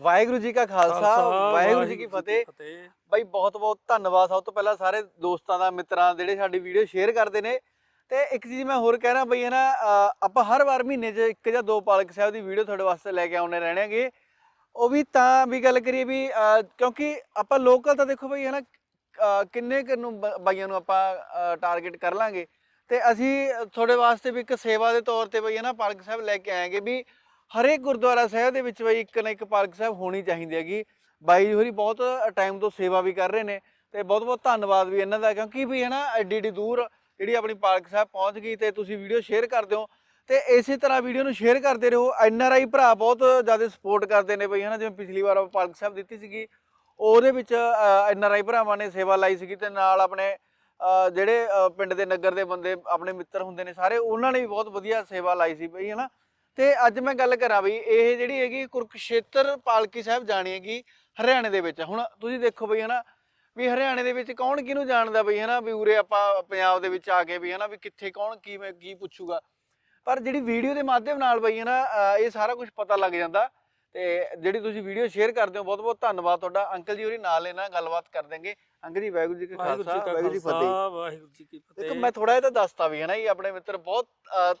ਵਾਹਿਗੁਰੂ ਜੀ ਕਾ ਖਾਲਸਾ ਵਾਹਿਗੁਰੂ ਜੀ ਕੀ ਫਤਿਹ। ਬਾਈ ਬਹੁਤ ਬਹੁਤ ਧੰਨਵਾਦ ਸਭ ਤੋਂ ਪਹਿਲਾਂ ਸਾਰੇ ਦੋਸਤਾਂ ਦਾ ਮਿੱਤਰਾਂ ਜਿਹੜੇ ਸਾਡੀ ਵੀਡੀਓ ਸ਼ੇਅਰ ਕਰਦੇ ਨੇ। ਤੇ ਇੱਕ ਚੀਜ਼ ਮੈਂ ਹੋਰ ਕਹਿਣਾ ਬਈ ਹੈ ਨਾ ਆਪਾਂ ਹਰ ਵਾਰ ਮਹੀਨੇ 'ਚ ਇੱਕ ਜਾਂ ਦੋ ਪਾਲਕ ਸਾਹਿਬ ਦੀ ਵੀਡੀਓ ਤੁਹਾਡੇ ਵਾਸਤੇ ਲੈ ਕੇ ਆਉਣੇ ਰਹਿਣਗੇ ਉਹ ਵੀ ਤਾਂ ਵੀ ਗੱਲ ਕਰੀਏ ਵੀ ਕਿਉਂਕਿ ਆਪਾਂ ਲੋਕਲ ਤਾਂ ਦੇਖੋ ਬਈ ਹੈ ਨਾ ਕਿੰਨੇ ਕੁ ਨੂੰ ਬਾਈਆਂ ਨੂੰ ਆਪਾਂ ਟਾਰਗੇਟ ਕਰ ਲਾਂਗੇ। ਤੇ ਅਸੀਂ ਤੁਹਾਡੇ ਵਾਸਤੇ ਵੀ ਇੱਕ ਸੇਵਾ ਦੇ ਤੌਰ ਤੇ ਬਈ ਹੈ ਨਾ ਪਾਲਕ ਸਾਹਿਬ ਲੈ ਕੇ ਆਏਗੇ ਵੀ ਹਰੇਕ ਗੁਰਦੁਆਰਾ ਸਾਹਿਬ ਦੇ ਵਿੱਚ ਬਈ ਇੱਕ ਨਾ ਇੱਕ ਪਾਲਕ ਸਾਹਿਬ ਹੋਣੀ ਚਾਹੀਦੀ ਹੈਗੀ। ਬਾਈ ਹੋਰੀ ਬਹੁਤ ਟਾਈਮ ਤੋਂ ਸੇਵਾ ਵੀ ਕਰ ਰਹੇ ਨੇ ਤੇ ਬਹੁਤ ਬਹੁਤ ਧੰਨਵਾਦ ਵੀ ਇਹਨਾਂ ਦਾ, ਕਿਉਂਕਿ ਵੀ ਹੈ ਨਾ ਐਡੀ ਐਡੀ ਦੂਰ ਜਿਹੜੀ ਆਪਣੀ ਪਾਲਕ ਸਾਹਿਬ ਪਹੁੰਚ ਗਈ ਤੇ ਤੁਸੀਂ ਵੀਡੀਓ ਸ਼ੇਅਰ ਕਰ ਦਿਓ ਤੇ ਇਸੇ ਤਰ੍ਹਾਂ ਵੀਡੀਓ ਨੂੰ ਸ਼ੇਅਰ ਕਰਦੇ ਰਹੋ। ਐਨ ਆਰ ਆਈ ਭਰਾ ਬਹੁਤ ਜ਼ਿਆਦਾ ਸਪੋਰਟ ਕਰਦੇ ਨੇ ਬਈ ਹਨਾ, ਜਿਵੇਂ ਪਿਛਲੀ ਵਾਰ ਆਪਾਂ ਪਾਲਕ ਸਾਹਿਬ ਦਿੱਤੀ ਸੀਗੀ, ਉਹਦੇ ਵਿੱਚ ਐਨ ਆਰ ਆਈ ਭਰਾਵਾਂ ਨੇ ਸੇਵਾ ਲਾਈ ਸੀਗੀ ਤੇ ਨਾਲ ਆਪਣੇ ਜਿਹੜੇ ਪਿੰਡ ਦੇ ਨਗਰ ਦੇ ਬੰਦੇ, ਆਪਣੇ ਮਿੱਤਰ ਹੁੰਦੇ ਨੇ ਸਾਰੇ, ਉਹਨਾਂ ਨੇ ਵੀ ਬਹੁਤ ਵਧੀਆ ਸੇਵਾ ਲਾਈ ਸੀ ਬਈ ਹਨਾ। ਤੇ ਅੱਜ ਮੈਂ ਗੱਲ ਕਰਾਂ ਬਈ ਇਹ ਜਿਹੜੀ ਹੈਗੀ ਕੁਰਕਸ਼ੇਤਰ ਪਾਲਕੀ ਸਾਹਿਬ ਜਾਣੀ ਹੈਗੀ ਹਰਿਆਣੇ ਦੇ ਵਿੱਚ। ਹੁਣ ਤੁਸੀਂ ਦੇਖੋ ਬਈ ਹਨਾ ਵੀ ਹਰਿਆਣੇ ਦੇ ਵਿੱਚ ਕੌਣ ਕਿਹਨੂੰ ਜਾਣਦਾ ਬਈ ਹਨਾ ਵੀ ਉਰੇ ਆਪਾਂ ਪੰਜਾਬ ਦੇ ਵਿੱਚ ਆ ਕੇ ਵੀ ਹਨਾ ਵੀ ਕਿੱਥੇ ਕੌਣ ਕਿਵੇਂ ਕੀ ਪੁੱਛੂਗਾ। ਪਰ ਜਿਹੜੀ ਵੀਡੀਓ ਦੇ ਮਾਧਿਅਮ ਨਾਲ ਬਈ ਹਨਾ ਅ, ਇਹ ਸਾਰਾ ਕੁਝ ਪਤਾ ਲੱਗ ਜਾਂਦਾ ਤੇ ਜਿਹੜੀ ਤੁਸੀਂ ਵੀਡੀਓ ਸ਼ੇਅਰ ਕਰਦੇ ਹੋ ਬਹੁਤ ਬਹੁਤ ਧੰਨਵਾਦ ਤੁਹਾਡਾ। ਅੰਕਲ ਜੀ ਹੋਰੀ ਨਾਲ ਇਹਨਾਂ ਗੱਲਬਾਤ ਕਰ ਦੇਂਗੇ ਜੀ ਵਾਹਿਗੁਰੂ ਜੀ ਕਾ ਖਾਲਸਾ ਵਾਹਿਗੁਰੂ ਜੀ ਕੀ ਫਤਿਹ। ਵਾਹਿਗੁਰੂ ਜੀ ਕੀ ਫਤਿਹ। ਮੈਂ ਥੋੜਾ ਜਿਹਾ ਤਾਂ ਦੱਸਤਾ ਵੀ ਹੈ ਨਾ ਜੀ ਆਪਣੇ ਮਿੱਤਰ ਬਹੁਤ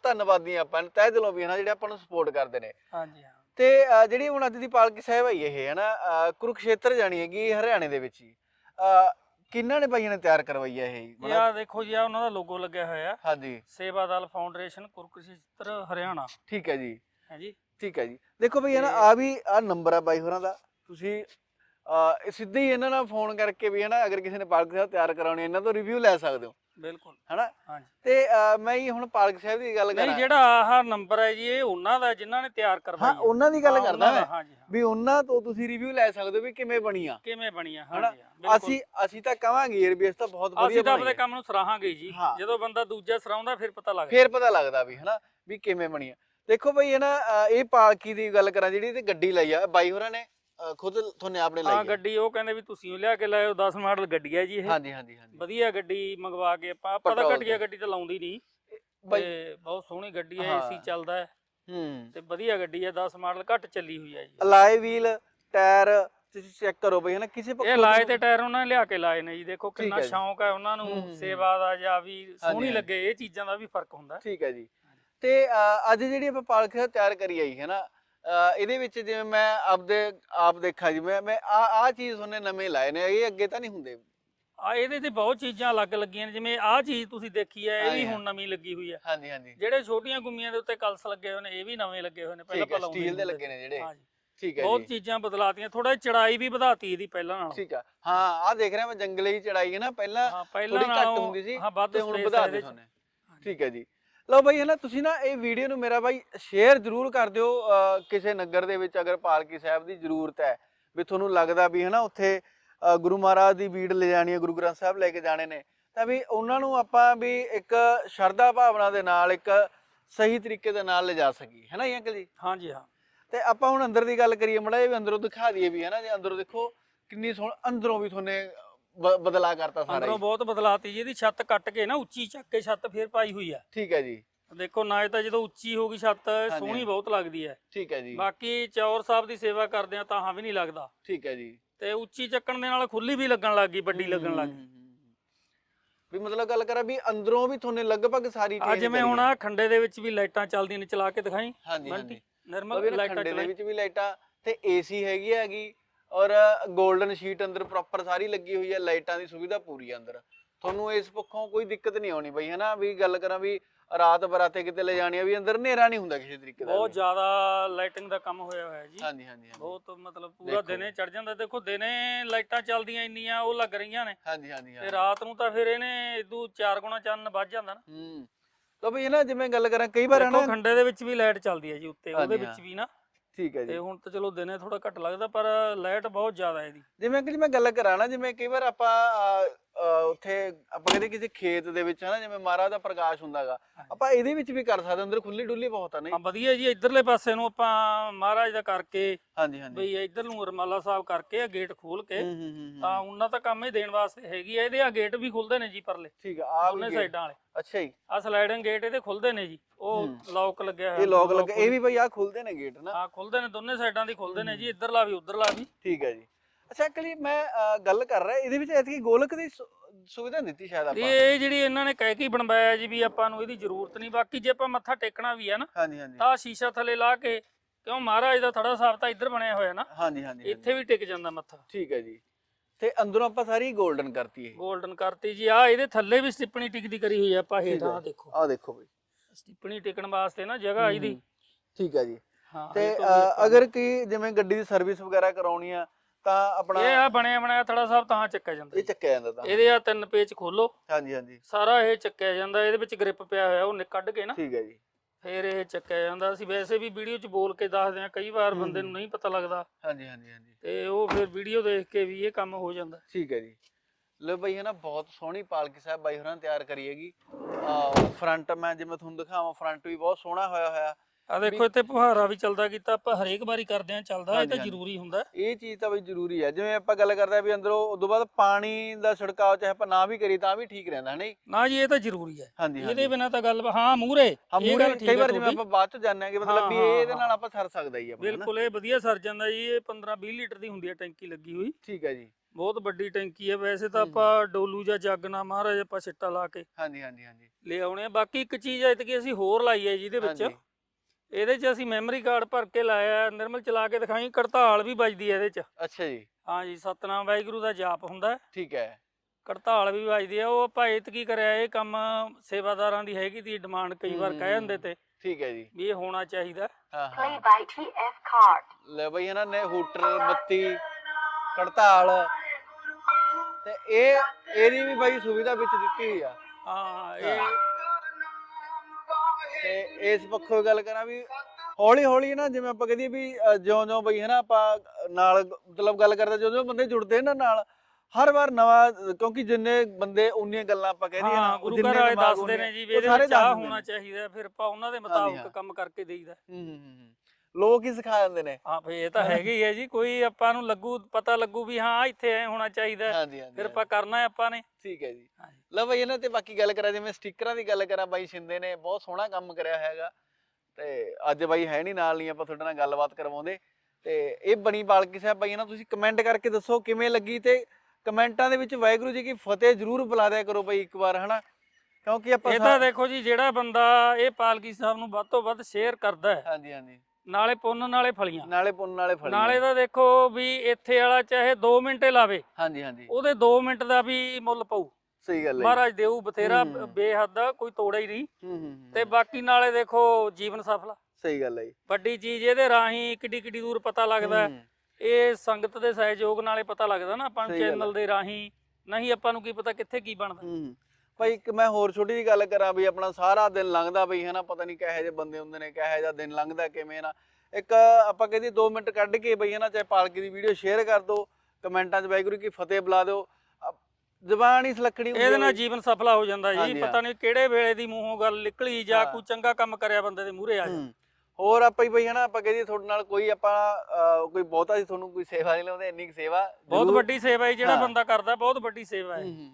ਧੰਨਵਾਦੀ ਆਪਾਂ ਨੂੰ ਤਹਿ ਦਿਲੋਂ ਵੀ ਹੈ ਨਾ ਜਿਹੜੇ ਆਪਾਂ ਨੂੰ ਸਪੋਰਟ ਕਰਦੇ ਨੇ। ਹਾਂਜੀ ਹਾਂ। ਤੇ ਜਿਹੜੀ ਹੁਣ ਅੱਜ ਦੀ ਪਾਲਕੀ ਸਾਹਿਬ ਆਈ ਇਹ ਹੈ ਨਾ ਕੁਰੂਕਸ਼ੇਤਰ ਜਾਣੀ ਹੈਗੀ ਹਰਿਆਣੇ ਦੇ ਵਿੱਚ ਹੀ। ਅ, ਕਿੰਨਾਂ ਨੇ ਭਾਈਆਂ ਨੇ ਤਿਆਰ ਕਰਵਾਈ ਹੈ ਇਹ? ਆ ਦੇਖੋ ਜੀ ਆ ਉਹਨਾਂ ਦਾ ਲੋਗੋ ਲੱਗਿਆ ਹੋਇਆ ਹਾਂਜੀ। ਸੇਵਾ ਦਲ ਫਾਊਂਡੇਸ਼ਨ ਕੁਰਕਸ਼ੇਤਰ ਹਰਿਆਣਾ। ਠੀਕ ਹੈ ਜੀ। ਹੈ ਜੀ? ਠੀਕ ਹੈ ਜੀ। ਦੇਖੋ ਭਈ ਨਾ ਆ ਵੀ ਆ ਨੰਬਰ ਆ ਬਾਈ ਹੋਰਾਂ ਦਾ। ਤੁਸੀਂ ਸਿੱਧੇ ਹੀ ਇਹਨਾਂ ਨਾਲ ਫੋਨ ਕਰਕੇ ਵੀ ਹੈ ਨਾ ਅਗਰ ਕਿਸੇ ਨੇ ਪਾਲਕ ਸਾਹਿਬ ਤਿਆਰ ਕਰਾਉਣੀ ਇਹਨਾਂ ਤੋਂ ਰਿਵਿਊ ਲੈ ਸਕਦੇ ਹੋ। ਬਿਲਕੁਲ। ਹਨਾ? ਹਾਂਜੀ। ਤੇ ਅ, ਮੈਂ ਹੀ ਹੁਣ ਪਾਲਕ ਸਾਹਿਬ ਦੀ ਗੱਲ ਨਹੀਂ ਕਰਾਂ। ਜਿਹੜਾ ਆਹ ਨੰਬਰ ਹੈ ਜੀ ਇਹ ਉਹਨਾਂ ਦਾ ਜਿਨ੍ਹਾਂ ਨੇ ਤਿਆਰ ਕਰਵਾਈ ਹਾਂ ਹੈ। ਉਹਨਾਂ ਦੀ ਗੱਲ ਹਾਂ, ਕਰਦਾ ਉਹਨਾਂ ਮੈਂ। ਦਾ, ਹਾਂਜੀ ਹਾਂ। ਵੀ ਉਹਨਾਂ ਤੋਂ ਤੁਸੀਂ ਰਿਵਿਊ ਲੈ ਸਕਦੇ ਹੋ ਵੀ ਕਿਵੇਂ ਬਣੀ ਆ। ਕਿਵੇਂ ਬਣੀ ਆ ਹਨਾ? ਹਾਂਜੀ ਹਾਂ ਬਿਲਕੁਲ। ਅਸੀਂ ਅਸੀਂ ਤਾਂ ਕਵਾਂਗੇ ਯਾਰ ਵੀ ਇਸ ਤਾਂ ਬਹੁਤ ਵਧੀਆ ਅਸੀਂ ਤਾਂ ਬਣਾਈ ਆਪਣੇ। ਕੰਮ ਨੂੰ ਸਰਾਹਾਂਗੇ ਜੀ। ਹਾਂ। ਜਦੋਂ ਬੰਦਾ ਦੂਜਾ ਸਰਾਉਂਦਾ ਫਿਰ ਪਤਾ ਲੱਗਦਾ। ਫੇਰ ਪਤਾ ਲੱਗਦਾ ਵੀ ਹਨਾ ਵੀ ਕਿਵੇਂ ਬਣੀ ਆ। ਦੇਖੋ ਬਈ ਇਹ ਨਾ ਅ, ਇਹ ਪਾਲਕੀ ਦੀ ਗੱਲ ਕਰਾਂ ਜਿਹੜੀ ਤੇ ਗੱਡੀ ਲਈ ਆ ਬਾਈ ਹੋਰਾਂ ਨੇ। ਅ, ਖੁਦ ਤੁਹਾਨੂੰ ਆਪਣੇ ਲਈ ਆ। ਗੱਡੀ ਉਹ ਕਹਿੰਦੇ ਵੀ ਤੁਸੀਂ ਉਹ ਲਿਆ ਕੇ ਲਾਇਓ 10 ਮਾਡਲ ਗੱਡੀ ਹੈ ਜੀ ਇਹ ਹਾਂਜੀ ਹਾਂਜੀ ਹਾਂਜੀ ਵਧੀਆ ਗੱਡੀ ਮੰਗਵਾ ਕੇ ਆਪਾਂ ਆਪਾਂ ਤਾਂ ਘਟੀਆ। ਗੱਡੀ ਤਾਂ ਲਾਉਂਦੀ ਨਹੀਂ ਬਾਈ ਤੇ ਬਹੁਤ ਸੋਹਣੀ ਗੱਡੀ ਹੈ ਹਾਂ। ਏਸੀ ਚੱਲਦਾ ਹੈ ਹੂੰ ਤੇ ਵਧੀਆ ਗੱਡੀ ਹੈ 10 ਮਾਡਲ ਘੱਟ ਚੱਲੀ ਹੋਈ ਹੈ ਜੀ ਅਲਾਈ ਵੀਲ ਟਾਇਰ ਤੁਸੀਂ ਚੈੱਕ ਕਰੋ ਬਈ ਹਨਾ ਕਿਸੇ ਇਹ ਲਾਏ ਤੇ ਟਾਇਰ ਉਹਨਾਂ ਨੇ ਲਿਆ ਕੇ ਲਾਏ ਨੇ ਜੀ ਦੇਖੋ ਠੀਕ ਕਿੰਨਾ ਹੈ ਜੀ। ਸ਼ੌਂਕ ਹੈ ਉਹਨਾਂ ਹੂੰ, ਹੂੰ, ਨੂੰ ਹੂੰ। ਸੇਵਾ ਦਾ ਜਾਂ ਵੀ ਸੋਹਣੀ ਹਾਂਜੀ। ਲੱਗੇ ਇਹ ਚੀਜ਼ਾਂ ਦਾ ਵੀ ਫ਼ਰਕ ਹੁੰਦਾ ਹੈ। ਠੀਕ ਹੈ ਜੀ ਤੇ ਅ, ਅੱਜ ਜਿਹੜੀ ਆਪਾਂ ਪਾਲਕ ਤਿਆਰ ਕਰੀ ਆਈ ਹੈ ਨਾ ਇਹਦੇ ਵਿੱਚ ਜਿਵੇਂ ਮੈਂ ਆਪਦੇ ਆਪ ਦੇਖਾ ਜੀ ਮੈਂ ਮੈਂ ਆ ਆ ਚੀਜ਼ ਉਹਨੇ ਨਵੇਂ ਲਾਏ ਨੇ ਇਹ ਅੱਗੇ ਤਾਂ ਨਹੀਂ ਹੁੰਦੇ। ਆ ਇਹਦੇ ਤੇ ਬਹੁਤ ਚੀਜ਼ਾਂ ਅਲੱਗ ਲੱਗੀਆਂ ਨੇ ਜਿਵੇਂ ਆਹ ਚੀਜ਼ ਤੁਸੀਂ ਦੇਖੀ ਹੈ ਇਹ ਵੀ ਹੁਣ ਨਵੀਂ ਲੱਗੀ ਹੋਈ ਹੈ। ਹਾਂਜੀ ਹਾਂਜੀ। ਜਿਹੜੇ ਛੋਟੀਆਂ ਗੁੰਮੀਆਂ ਦੇ ਉੱਤੇ ਕਲਸ ਲੱਗੇ ਹੋਏ ਨੇ ਇਹ ਵੀ ਨਵੇਂ ਲੱਗੇ ਹੋਏ ਨੇ ਪਹਿਲਾਂ ਪਹਿਲਾਂ ਸਟੀਲ ਦੇ ਲੱਗੇ ਨੇ ਜਿਹੜੇ। ਹਾਂਜੀ। ਠੀਕ ਹੈ ਬਹੁਤ ਜੀ। ਚੀਜ਼ਾਂ ਬਦਲਾਤੀਆਂ ਥੋੜਾ ਚੜਾਈ ਵੀ ਵਧਾਤੀ ਇਹਦੀ ਪਹਿਲਾਂ ਨਾਲੋਂ। ਠੀਕ ਆ। ਹਾਂ ਆ ਦੇਖ ਰਿਹਾ ਮੈਂ ਜੰਗਲੇ ਹੀ ਚੜਾਈ ਹੈ ਨਾ ਪਹਿਲਾਂ ਥੋੜੀ ਘੱਟ ਹੁੰਦੀ ਸੀ ਤੇ ਹੁਣ ਵਧਾ ਦਿੱਤੀ ਠੀਕ ਹੈ ਜੀ। ਲਓ ਬਾਈ ਹੈ ਨਾ ਤੁਸੀਂ ਨਾ ਇਹ ਵੀਡੀਓ ਨੂੰ ਮੇਰਾ ਬਾਈ ਸ਼ੇਅਰ ਜ਼ਰੂਰ ਕਰ ਦਿਓ ਕਿਸੇ ਨਗਰ ਦੇ ਵਿੱਚ ਅਗਰ ਪਾਲਕੀ ਸਾਹਿਬ ਦੀ ਜ਼ਰੂਰਤ ਹੈ। ਵੀ ਤੁਹਾਨੂੰ ਲੱਗਦਾ ਵੀ ਹੈ ਨਾ ਉੱਥੇ ਗੁਰੂ ਮਹਾਰਾਜ ਦੀ ਬੀੜ ਲੈ ਜਾਣੀ ਹੈ ਗੁਰੂ ਗ੍ਰੰਥ ਸਾਹਿਬ ਲੈ ਕੇ ਜਾਣੇ ਨੇ ਤਾਂ ਵੀ ਉਹਨਾਂ ਨੂੰ ਆਪਾਂ ਵੀ ਇੱਕ ਸ਼ਰਧਾ ਭਾਵਨਾ ਦੇ ਨਾਲ ਇੱਕ ਸਹੀ ਤਰੀਕੇ ਦੇ ਨਾਲ ਲਿਜਾ ਸਕੀਏ। ਹੈ ਨਾ ਜੀ ਅੰਕਲ ਜੀ? ਹਾਂਜੀ ਹਾਂ। ਤੇ ਆਪਾਂ ਹੁਣ ਅੰਦਰ ਦੀ ਗੱਲ ਕਰੀਏ ਮੜਾ ਇਹ ਵੀ ਅੰਦਰੋਂ ਦਿਖਾ ਦਈਏ ਵੀ ਹੈ ਨਾ ਜੀ ਅੰਦਰੋਂ ਦੇਖੋ ਕਿੰਨੀ ਸੋਹਣ ਅੰਦਰੋਂ ਵੀ ਤੁਹਾਨੇ ਬ- ਬਦਲਾ ਕਰਤਾ ਸਾਰਾ ਅੰਦਰੋਂ ਹੀ। ਬਹੁਤ ਬਦਲਾਤੀ ਜੀ ਇਹਦੀ ਛੱਤ ਕੱਟ ਕੇ ਨਾ ਉੱਚੀ ਚੱਕ ਕੇ ਛੱਤ ਫੇਰ ਪਾਈ ਹੋਈ ਹੈ ਠੀਕ ਹੈ ਜੀ। ਦੇਖੋ ਨਾ ਇਹ ਤਾਂ ਜਦੋਂ ਉੱਚੀ ਹੋ ਗਈ ਛੱਤ ਸੋਹਣੀ ਬਹੁਤ ਲੱਗਦੀ ਹੈ। ਠੀਕ ਹੈ ਜੀ। ਬਾਕੀ ਚੌਰ ਸਾਹਿਬ ਦੀ ਸੇਵਾ ਕਰਦੇ ਆ ਤਾਂ ਹਾਂ ਵੀ ਨਹੀਂ ਲੱਗਦਾ। ਠੀਕ ਹੈ ਜੀ। ਤੇ ਉੱਚੀ ਚੱਕਣ ਦੇ ਨਾਲ ਖੁੱਲੀ ਵੀ ਲੱਗਣ ਲੱਗ ਗਈ ਵੱਡੀ ਲੱਗਣ ਲੱਗ ਗਈ। ਵੀ ਮਤਲਬ ਗੱਲ ਕਰਾਂ ਵੀ ਅੰਦਰੋਂ ਵੀ ਤੁਹਾਨੇ ਲਗਭਗ ਸਾਰੀ ਆ change ਜਿਵੇਂ ਕਰੀ ਹੁਣ ਹੈ। ਆ ਖੰਡੇ ਦੇ ਵਿੱਚ ਵੀ ਲਾਈਟਾਂ ਚੱਲਦੀਆਂ ਨੇ ਚਲਾ ਕੇ ਦਿਖਾਈ। ਹਾਂਜੀ ਬੰਟੀ ਨਿਰਮਲ ਲਾਈਟਾਂ ਦੇ ਚਲਾਈ। ਵਿੱਚ ਵੀ ਲਾਈਟਾਂ ਤੇ ਏਸੀ ਹੈਗੀ ਹੈਗੀ। ਔਰ 골ਡਨ ਸ਼ੀਟ ਅੰਦਰ ਪ੍ਰੋਪਰ ਸਾਰੀ ਲੱਗੀ ਹੋਈ ਹੈ ਲਾਈਟਾਂ ਦੀ ਸੁਵਿਧਾ ਪੂਰੀ ਹੈ ਅੰਦਰ। ਤੁਹਾਨੂੰ ਇਸ ਪੱਖੋਂ ਕੋਈ ਦਿੱਕਤ ਨਹੀਂ ਆਉਣੀ ਬਈ ਹਨਾ? ਵੀ ਗੱਲ ਕਰਾਂ ਵੀ ਰਾਤ ਬਰਾਤੇ ਕਿਤੇ ਲੈ ਜਾਣੀ ਆ ਵੀ ਅੰਦਰ ਹਨੇਰਾ ਨਹੀਂ ਹੁੰਦਾ ਕਿਸੇ ਤਰੀਕੇ ਦਾ ਬਹੁਤ ਵੀ। ਜ਼ਿਆਦਾ ਲਾਈਟਿੰਗ ਦਾ ਕੰਮ ਹੋਇਆ ਹੋਇਆ ਜੀ। ਹਾਂਜੀ ਹਾਂਜੀ ਬਹੁਤ ਮਤਲਬ ਪੂਰਾ। ਦਿਨੇ ਚੜ ਜਾਂਦਾ। ਦੇਖੋ ਦਿਨੇ ਲਾਈਟਾਂ ਚੱਲਦੀਆਂ ਇੰਨੀਆਂ ਉਹ ਲੱਗ ਰਹੀਆਂ ਨੇ। ਹਾਂਜੀ ਹਾਂਜੀ ਤੇ ਰਾਤ ਨੂੰ ਤਾਂ ਫਿਰ ਇਹਨੇ ਇਦੂ ਚਾਰ ਗੁਣਾ ਚੰਨ ਵੱਜ ਜਾਂਦਾ ਨਾ। ਹੂੰ। ਤਾਂ ਬਈ ਨਾ ਜਿਵੇਂ ਗੱਲ ਕਰਾਂ ਕਈ ਵਾਰ ਹਨਾ ਖੰਡੇ ਦੇ ਵਿੱਚ ਵੀ ਲਾਈਟ ਚੱਲਦੀ ਹੈ ਜੀ ਉੱਤੇ ਉਹਦੇ ਵਿੱਚ। ਵੀ ਨਾ। ਠੀਕ ਹੈ ਜੀ। ਤੇ ਹੁਣ ਤਾਂ ਚਲੋ ਦਿਨੇ ਥੋੜਾ ਘੱਟ ਲੱਗਦਾ ਪਰ ਲਾਈਟ ਬਹੁਤ ਜ਼ਿਆਦਾ ਹੈ ਇਹਦੀ। ਜਿਵੇਂ ਕਿ ਜੀ ਮੈਂ ਗੱਲ ਕਰਾਂ ਨਾ ਜਿਵੇਂ ਕਈ ਵਾਰ ਆਪਾਂ ਅਹ, ਅਹ, ਉੱਥੇ ਆਪਾਂ ਕਹਿੰਦੇ ਕਿਸੇ ਖੇਤ ਦੇ ਵਿੱਚ ਹਨਾ ਜਿਵੇਂ ਮਹਾਰਾਜ ਦਾ ਪ੍ਰਕਾਸ਼ ਹੁੰਦਾਗਾ ਆਪਾਂ ਇਹਦੇ ਵਿੱਚ ਵੀ ਕਰ ਸਕਦੇ ਅੰਦਰ ਖੁੱਲੀ ਡੁੱਲੀ ਬਹੁਤ ਆ ਨਹੀਂ? ਹਾਂ ਵਧੀਆ ਜੀ ਇਧਰਲੇ ਪਾਸੇ ਨੂੰ ਆਪਾਂ ਮਹਾਰਾਜ ਦਾ ਕਰਕੇ ਹਾਂਜੀ ਹਾਂਜੀ। ਬਈ ਇਧਰ ਨੂੰ ਰਮਾਲਾ ਸਾਹਿਬ ਕਰਕੇ ਆ ਗੇਟ ਖੋਲ ਕੇ ਹੂੰ ਹੂੰ ਹੂੰ, ਤਾਂ ਉਹਨਾਂ ਤਾਂ ਕੰਮ ਹੀ ਦੇਣ ਵਾਸਤੇ ਹੈਗੀ ਆ ਇਹਦੇ ਆ ਗੇਟ ਵੀ ਖੁੱਲਦੇ ਨੇ ਜੀ ਪਰਲੇ। ਠੀਕ ਆ ਆ ਦੋਨੇ ਵੀ ਸਾਈਡਾਂ ਵਾਲੇ। ਅੱਛਾ ਜੀ। ਆ ਸਲਾਈਡਿੰਗ ਗੇਟ ਇਹਦੇ ਖੁੱਲਦੇ ਨੇ ਜੀ ਉਹ ਹੂੰ। ਲੌਕ ਲੱਗਿਆ ਇਹ ਲੋਕ ਲੱਗੇ ਇਹ ਵੀ ਬਈ ਆ ਖੁੱਲਦੇ ਨੇ ਗੇਟ ਨਾ ਹਾਂ ਖੁੱਲਦੇ ਨੇ ਦੋਨੇ ਸਾਈਡਾਂ ਦੀ ਖੁੱਲਦੇ ਨੇ ਜੀ ਇਧਰਲਾ ਵੀ ਉਧਰਲਾ ਵੀ। ਠੀਕ ਹੈ ਜੀ। ਅੱਛਾ ਅਕਲੀ ਮੈਂ ਅਹ, ਗੱਲ ਕਰ ਰਿਹਾ ਇਹਦੇ ਵਿੱਚ ਐਤਕੀ ਗੋਲਕ ਦੀ ਸੁ- ਸੁਵਿਧਾ ਦਿੱਤੀ ਸ਼ਾਇਦ ਆਪਾਂ ਇਹ ਜਿਹੜੀ ਇਹਨਾਂ ਨੇ ਕਹਿ ਕੇ ਹੀ ਬਣਵਾਇਆ ਜੀ ਵੀ ਆਪਾਂ ਨੂੰ ਇਹਦੀ ਜ਼ਰੂਰਤ ਨਹੀਂ ਬਾਕੀ ਜੇ ਆਪਾਂ ਮੱਥਾ ਟੇਕਣਾ ਵੀ ਹੈ ਨਾ ਹਾਂਜੀ ਹਾਂਜੀ। ਤਾਂ ਸ਼ੀਸ਼ਾ ਥੱਲੇ ਲਾ ਕੇ ਕਿਉਂ ਮਹਾਰਾਜ ਦਾ ਥੜਾ ਸਾਹਿਬ ਤਾਂ ਇੱਧਰ ਬਣਿਆ ਹੋਇਆ ਨਾ ਹਾਂਜੀ ਹਾਂਜੀ। ਇੱਥੇ ਵੀ ਟਿਕ ਜਾਂਦਾ ਮੱਥਾ। ਠੀਕ ਹੈ ਜੀ। ਤੇ ਅੰਦਰੋਂ ਆਪਾਂ ਸਾਰੀ 골ਡਨ ਕਰਤੀ ਇਹ। 골ਡਨ ਕਰਤੀ ਜੀ ਆ ਇਹਦੇ ਥੱਲੇ ਵੀ ਸਟਿੱਪਣੀ ਟਿਕਦੀ ਕਰੀ ਹੋਈ ਆ ਆਪਾਂ ਠੀਕ ਹੇਠਾਂ ਹੈ। ਆਹ ਦੇਖੋ ਆ ਦੇਖੋ ਬਈ। ਸਟਿੱਪਣੀ ਟਿਕਣ ਵਾਸਤੇ ਨਾ ਜਗ੍ਹਾ ਇਹਦੀ ਠੀਕ ਹੈ ਜੀ। ਹਾਂ ਤੇ ਇਹ ਤੋਂ ਵੀ ਅਹ, ਆਪਾਂ- ਅਗਰ ਕੀ ਜਿਵੇਂ ਗੱਡੀ ਦੀ ਸਰਵਿਸ ਵਗੈਰਾ ਕਰਾਉਣੀ ਆ ਤਾਂ ਆਪਣਾ ਇਹ ਆ ਬਣਿਆ ਬਣਾਇਆ ਥੜਾ ਸਾਹਿਬ ਤਾਂ ਚੱਕਿਆ ਜਾਂਦਾ ਇਹ। ਚੱਕਿਆ ਜਾਂਦਾ ਤਾਂ। ਇਹਦੇ ਆ ਤਿੰਨ ਪੇਚ ਖੋਲੋ। ਹਾਂਜੀ ਹਾਂਜੀ। ਸਾਰਾ ਇਹ ਚੱਕਿਆ ਜਾਂਦਾ ਇਹਦੇ ਵਿੱਚ ਗ੍ਰਿਪ ਪਿਆ ਹੋਇਆ ਉਹ ਕੱਢ ਕੇ ਨਾ। ਠੀਕ ਹੈ ਜੀ। ਫਿਰ ਇਹ ਚੱਕਿਆ ਜਾਂਦਾ। ਅਸੀਂ ਵੈਸੇ ਵੀ ਵੀਡੀਓ 'ਚ ਬੋਲ ਕੇ ਦੱਸਦੇ ਆ ਕਈ ਵਾਰ ਬੰਦੇ ਨੂੰ ਨਹੀਂ ਪਤਾ ਲੱਗਦਾ। ਹਾਂਜੀ ਹਾਂਜੀ ਹਾਂਜੀ। ਤੇ ਉਹ ਫਿਰ ਵੀਡੀਓ ਦੇਖ ਕੇ ਵੀ ਇਹ ਕੰਮ ਹੋ ਜਾਂਦਾ। ਠੀਕ ਹੈ ਜੀ। ਲੋ ਬਈ ਹੈ ਨਾ ਬਹੁਤ ਸੋਹਣੀ ਪਾਲਕੀ ਸਾਹਿਬ ਬਾਈ ਹੋਰਾਂ ਤਿਆਰ ਕਰੀ ਹੈਗੀ। ਫਰੰਟ ਮੈਂ ਜਿਵੇਂ ਤੁਹਾਨੂੰ ਦਿਖਾਵਾਂ ਫਰੰਟ ਵੀ ਬਹੁਤ ਸੋਹਣਾ ਹੋਇਆ ਹੋਇਆ। ਆ ਦੇਖੋ ਇੱਥੇ ਫੁਹਾਰਾ ਵੀ ਚੱਲਦਾ ਕੀਤਾ ਆਪਾਂ ਹਰੇਕ ਵਾਰੀ ਕਰਦੇ ਆ ਚੱਲਦਾ ਇਹ ਤਾਂ। ਜ਼ਰੂਰੀ ਹੁੰਦਾ। ਇਹ ਚੀਜ਼ ਤਾਂ ਬਈ ਜ਼ਰੂਰੀ ਹੈ ਜਿਵੇਂ ਆਪਾਂ ਗੱਲ ਕਰਦੇ ਆ ਵੀ ਅੰਦਰੋਂ ਉਦੋਂ ਬਾਅਦ ਪਾਣੀ ਦਾ ਛਿੜਕਾਅ ਚਾਹੇ ਆਪਾਂ ਨਾ ਵੀ ਕਰੀ ਤਾਂ ਵੀ ਠੀਕ ਰਹਿੰਦਾ ਨਹੀਂ ਨਾ ਜੀ ਇਹ ਤਾਂ ਜ਼ਰੂਰੀ ਹੈ ਹਾਂਜੀ ਇਹਦੇ ਬਿਨਾ ਤਾਂ ਗੱਲ ਹਾਂ ਮੂਰੇ ਇਹ ਗੱਲ ਠੀਕ ਕਈ ਹੈ ਵਾਰ ਜਿਵੇਂ। ਆਪਾਂ ਬਾਅਦ ਚ ਜਾਣਾਂਗੇ ਮਤਲਬ ਵੀ ਇਹਦੇ ਨਾਲ। ਆਪਾਂ ਸਰ ਸਕਦਾ ਹੀ ਹਨਾ? ਬਿਲਕੁਲ ਇਹ ਵਧੀਆ ਸਰ ਜਾਂਦਾ ਜੀ ਇਹ 15 20 ਲੀਟਰ ਦੀ ਹੁੰਦੀ ਹੈ ਟੈਂਕੀ ਲੱਗੀ ਹੋਈ। ਠੀਕ ਹੈ ਜੀ। ਬਹੁਤ ਵੱਡੀ ਟੈਂਕੀ ਹੈ ਵੈਸੇ ਤਾਂ ਆਪਾਂ ਡੋਲੂ ਜਾਂ ਜੱਗ ਨਾਲ ਮਹਾਰਾਜ ਆਪਾਂ ਸਿੱਟਾ ਲਾ ਕੇ ਹਾਂਜੀ ਹਾਂਜੀ ਹਾਂਜੀ। ਲੈ ਆਉਣੇ ਆ। ਬਾਕੀ ਇੱਕ ਚੀਜ਼ ਐ ਕਿ ਅਸੀਂ ਹੋਰ ਲਾਈ ਹੈ ਜਿਹਦੇ ਵਿੱਚ। ਹਾਂਜੀ, ਇਹਦੇ 'ਚ ਅਸੀਂ ਮੈਮਰੀ ਕਾਰਡ ਭਰ ਕੇ ਲਾਇਆ ਹੈ। ਨਿਰਮਲ ਚਲਾ ਕੇ ਦਿਖਾਈ ਕੜਤਾਲ ਵੀ ਵੱਜਦੀ ਹੈ ਇਹਦੇ 'ਚ। ਅੱਛਾ ਜੀ। ਹਾਂ ਜੀ ਸਤਨਾਮ ਵਾਹਿਗੁਰੂ ਦਾ ਜਾਪ ਹੁੰਦਾ ਹੈ। ਠੀਕ ਹੈ। ਕੜਤਾਲ ਵੀ ਵੱਜਦੀ ਹੈ ਉਹ ਆਪਾਂ ਇਹ ਕੀ ਕਰਿਆ ਇਹ ਕੰਮ ਸੇਵਾਦਾਰਾਂ ਦੀ ਹੈਗੀ ਦੀ ਡਿਮਾਂਡ ਕਈ ਵਾਰ ਕਹਿ ਜਾਂਦੇ ਤੇ। ਠੀਕ ਹੈ ਜੀ। ਵੀ ਇਹ ਹੋਣਾ ਚਾਹੀਦਾ। ਹਾਂ Play ਹਾਂ by TF card. ਲੈ ਬਈ ਇਹਨਾਂ ਨੇ ਹੂਟਰ ਬੱਤੀ ਕੜਤਾਲ ਤੇ ਇਹ ਇਹਦੀ ਵੀ ਬਾਈ ਸੁਵਿਧਾ ਵਿੱਚ ਦਿੱਤੀ ਹੋਈ ਆ। ਹਾਂ। ਇਹ ਤੇ ਇਸ ਪੱਖੋਂ ਗੱਲ ਕਰਾਂ ਵੀ ਹੌਲੀ ਹੌਲੀ ਨਾ ਜਿਵੇਂ ਆਪਾਂ ਕਹਦੀਏ ਵੀ ਜਿਉਂ ਜਿਉਂ ਬਈ ਹਨਾ ਆਪਾਂ ਨਾਲ ਮਤਲਬ ਗੱਲ ਕਰਦੇ ਜਿਉਂ ਜਿਉਂ ਬੰਦੇ ਜੁੜਦੇ ਨੇ ਨਾਲ ਹਰ ਵਾਰ ਨਵਾਂ ਕਿਉਂਕਿ ਜਿੰਨੇ ਬੰਦੇ ਉਨੀਆਂ ਗੱਲਾਂ ਆਪਾਂ ਕਹਿੰਦੇ ਹਾਂ ਗੁਰੂ ਘਰ ਵਾਲੇ ਦੱਸਦੇ ਨੇ ਜੀ ਵੀ ਇਹਦੇ ਵਿੱਚ ਹੋਣਾ ਚਾਹੀਦਾ ਫਿਰ ਆਪਾਂ ਉਹਨਾਂ ਦੇ ਹਾਂ। ਮੁਤਾਬਕ ਕੰਮ ਕਰਕੇ ਦੇਈਦਾ ਲੋਕ ਹੀ ਸਿਖਾ ਦਿੰਦੇ ਨੇ ਹਾਂ ਫੇ ਇਹ ਤਾਂ ਹੈਗੇ ਹੀ ਹੈ ਜੀ ਕੋਈ ਆਪਾਂ ਨੂੰ ਲੱਗੂ ਪਤਾ ਲੱਗੂ ਵੀ ਹਾਂ ਇੱਥੇ ਐ ਹੋਣਾ ਚਾਹੀਦਾ ਹੈ। ਫਿਰ ਆਪਾਂ ਕਰਨਾ ਹੈ ਆਪਾਂ ਨੇ ਠੀਕ ਹੈ ਜੀ। ਲਓ ਬਈ ਇਹਨਾਂ ਤੇ ਬਾਕੀ ਗੱਲ ਕਰਾਂ ਜਿਵੇਂ ਸਟickਰਾਂ ਦੀ ਗੱਲ ਕਰਾਂ ਬਾਈ ਸ਼ਿੰਦੇ ਨੇ ਬਹੁਤ ਸੋਹਣਾ ਕੰਮ ਕਰਿਆ ਹੈਗਾ। ਤੇ ਅੱਜ ਬਾਈ ਹੈ ਨਹੀਂ ਨਾਲ ਨਹੀਂ ਆਪਾਂ ਤੁਹਾਡੇ ਨਾਲ ਗੱਲਬਾਤ ਕਰਵਾਉਂਦੇ। ਤੇ ਇਹ ਬਣੀ ਬਾਲਕੀ ਸਾਹਿਬ ਬਾਈ ਨਾ ਤੁਸੀਂ ਕਮੈਂਟ ਕਰਕੇ ਦੱਸੋ ਕਿਵੇਂ ਲੱਗੀ ਤੇ ਕਮੈਂਟਾਂ ਦੇ ਵਿੱਚ ਵਾਹਿਗੁਰੂ ਜੀ ਕੀ ਫਤਿਹ ਜ਼ਰੂਰ ਬੁਲਾ ਦਿਆ ਕਰੋ ਬਾਈ ਇੱਕ ਵਾਰ ਹਨਾ? ਕਿਉਂਕਿ ਆਪਾਂ ਇਹ ਤਾਂ ਦੇਖੋ ਜੀ ਜਿਹੜਾ ਬੰਦਾ ਇਹ ਪਾਲਕੀ ਸਾਹਿਬ ਨੂੰ ਵੱਧ ਤੋਂ ਵੱਧ ਸ਼ੇਅਰ ਕਰਦਾ ਹੈ। ਹਾਂਜੀ ਹਾਂਜੀ। ਨਾਲੇ ਪੁੰਨ ਨਾਲੇ ਫਲੀਆਂ। ਨਾਲੇ ਪੁੰਨ ਨਾਲੇ ਫਲ ਨਾਲੇ ਤਾਂ ਦੇਖੋ ਵੀ ਇੱਥੇ ਵਾਲਾ ਚਾਹੇ 2 ਮਿੰਟੇ ਲਾਵੇ ਹਾਂਜੀ ਹਾਂਜੀ। ਉਹਦੇ 2 ਮਿੰਟ ਦਾ ਵੀ ਮੁੱਲ ਪਊ। ਸਹੀ ਗੱਲ ਹੈ। ਮਹਾਰਾਜ ਦੇਊ ਬਥੇਰਾ ਹੂੰ। ਬੇਹੱਦ ਆ, ਕੋਈ ਤੋੜਾ ਹੀ ਨਹੀਂ। ਹੂੰ ਹੂੰ ਹੂੰ। ਤੇ ਬਾਕੀ ਨਾਲੇ ਦੇਖੋ ਜੀਵਨ ਸਫਲਾ ਸਹੀ ਗੱਲ ਹੈ ਜੀ। ਵੱਡੀ ਚੀਜ਼ ਇਹਦੇ ਰਾਹੀਂ ਕਿੱਡੀ ਕਿੱਡੀ ਦੂਰ ਪਤਾ ਲੱਗਦਾ ਹੈ। ਹੂੰ, ਇਹ ਸੰਗਤ ਦੇ ਸਹਿਯੋਗ ਨਾਲੇ ਪਤਾ ਲੱਗਦਾ ਨਾ ਆਪਾਂ ਨੂੰ ਸਹੀ ਗੱਲ ਚੈਨਲ ਦੇ ਰਾਹੀਂ। ਨਹੀਂ ਆਪਾਂ ਨੂੰ ਕੀ ਪਤਾ ਕਿੱਥੇ ਕੀ ਬਣਦਾ। ਹੂੰ। ਭਾਈ ਇੱਕ ਮੈਂ ਹੋਰ ਛੋਟੀ ਜਿਹੀ ਗੱਲ ਕਰਾਂ ਵੀ ਆਪਣਾ ਸਾਰਾ ਦਿਨ ਲੰਘਦਾ ਬਈ ਹਨਾ? ਪਤਾ ਨਹੀਂ ਕਿਹੋ ਜਿਹੇ ਬੰਦੇ ਹੁੰਦੇ ਨੇ ਕਿਹੋ ਜਿਹਾ ਦਿਨ ਲੰਘਦਾ ਕਿਵੇਂ ਨਾ। ਇੱਕ ਆਪਾਂ ਕਹਿੰਦੇ 2 ਮਿੰਟ ਕੱਢ ਕੇ ਬਈ ਹਨਾ? ਚਾਹੇ ਪਾਲਕੀ ਦੀ ਵੀਡੀਓ ਸ਼ੇਅਰ ਕਰ ਦਿਓ ਕਮੈਂਟਾਂ 'ਚ ਵਾਹਿਗੁਰੂ ਕੀ ਫਤਿਹ ਬੁਲਾ ਦਿਓ। ਜ਼ੁਬਾਨ ਹੀ ਸਲੱਖਣੀ ਹੁੰਦੀ ਇਹਦੇ ਨਾਲ। ਜੀਵਨ ਸਫਲਾ ਹੋ ਜਾਂਦਾ ਜੀ। ਪਤਾ ਨਹੀਂ ਕਿਹੜੇ ਵੇਲੇ ਦੀ ਮੂੰਹੋਂ ਗੱਲ ਨਿਕਲੀ ਜਾਂ। ਕੋਈ ਚੰਗਾ ਕੰਮ ਕਰਿਆ ਬੰਦੇ ਦੇ ਮੂਹਰੇ ਆ ਜਾ ਹੂੰ। ਹੋਰ ਆਪਾਂ ਹੀ ਬਈ ਹਨਾ ਆਪਾਂ ਕਹਿੰਦੇ ਤੁਹਾਡੇ ਨਾਲ ਕੋਈ ਆਪਾਂ ਕੋਈ ਬਹੁਤਾ ਸੀ ਤੁਹਾਨੂੰ ਕੋਈ ਸੇਵਾ ਨਹੀਂ ਲਾਉਂਦੇ ਇੰਨੀ ਸੇਵਾ ਬਹੁਤ ਵੱਡੀ ਸੇਵਾ ਹੈ ਜਿਹੜਾ। ਬੰਦਾ ਕਰਦਾ ਬਹੁਤ ਵੱਡੀ ਸੇਵਾ ਹੂੰ।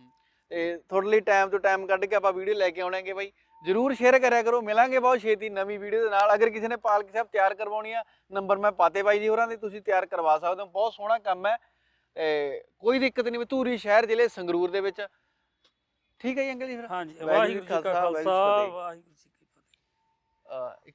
ਤੇ ਤੁਹਾਡੇ ਲਈ ਟਾਈਮ ਤੋਂ ਟਾਈਮ ਕੱਢ ਕੇ ਆਪਾਂ ਵੀਡੀਓ ਲੈ ਕੇ ਆਉਣਾਂਗੇ ਬਾਈ ਜਰੂਰ ਸ਼ੇਅਰ ਕਰਿਆ ਕਰੋ ਮਿਲਾਂਗੇ ਬਹੁਤ ਛੇਤੀ ਨਵੀਂ ਵੀਡੀਓ ਦੇ ਨਾਲ ਅਗਰ ਕਿਸੇ ਨੇ ਪਾਲਕੀ ਸਾਹਿਬ ਤਿਆਰ ਕਰਵਾਉਣੀ ਆ ਨੰਬਰ ਮੈਂ ਪਾਤੇ ਬਾਈ ਜੀ ਹੋਰਾਂ ਦੇ ਤੁਸੀਂ ਤਿਆਰ ਕਰਵਾ ਸਕਦੇ ਹੋ ਬਹੁਤ ਸੋਹਣਾ ਕੰਮ ਹੈ ਤੇ ਕੋਈ ਦਿੱਕਤ ਨਹੀਂ ਧੂਰੀ ਸ਼ਹਿਰ ਜ਼ਿਲ੍ਹੇ ਸੰਗਰੂਰ ਦੇ ਵਿੱਚ। ਠੀਕ ਹੈ ਜੀ ਅੰਕਲ ਜੀ ਫਿਰ। ਹਾਂਜੀ ਵਾਹਿਗੁਰੂ ਜੀ ਕਾ ਖਾਲਸਾ, ਵਾਹਿਗੁਰੂ ਜੀ ਕੀ ਫਤਿਹ। ਵਾਹਿਗੁਰੂ ਜੀ ਕੀ ਫਤਿਹ। ਅਹ ਇੱਕ